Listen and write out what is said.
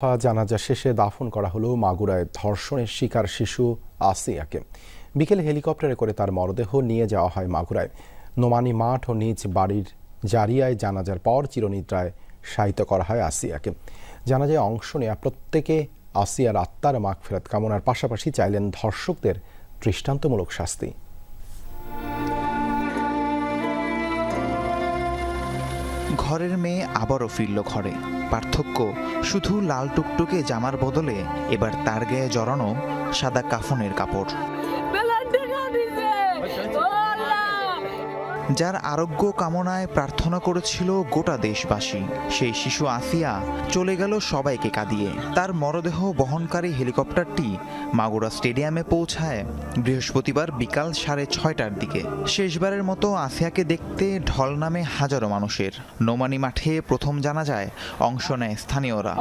জানাজা শেষে দাফন করা হলো মাগুরায় ধর্ষণের শিকার শিশু আসিয়াকে। বিকেলে হেলিকপ্টারে করে তার মরদেহ নিয়ে যাওয়া হয় মাগুরায়। নোমানি মাঠ ও নিজ বাড়ির জারিয়ায় জানাজার পর চিরনিদ্রায় শায়িত করা হয় আসিয়াকে। জানাজায় অংশ নেওয়া প্রত্যেকে আসিয়ার আত্মার মাগফেরাত কামনার পাশাপাশি চাইলেন ধর্ষকদের দৃষ্টান্তমূলক শাস্তি। ঘরের মেয়ে আবারও ফিরল ঘরে। পার্থক্য। শুধু লাল টুকটুকে জামার বদলে এবার তার গায়ে জড়ানো সাদা কাফনের কাপড়। যার আরোগ্য কামনায় প্রার্থনা করেছিল গোটা দেশবাসী। সেই শিশু আসিয়া চলে গেল সবাইকে কাঁদিয়ে। তার মরদেহ বহনকারী হেলিকপ্টারটি মাগুরা স্টেডিয়ামে পৌঁছায় বৃহস্পতিবার বিকাল সাড়ে ছয়টার দিকে। শেষবারের মতো আসিয়াকে দেখতে ঢল নামে হাজারো মানুষের। নোমানি মাঠে প্রথম জানা যায়, অংশ নেয় স্থানীয়রা।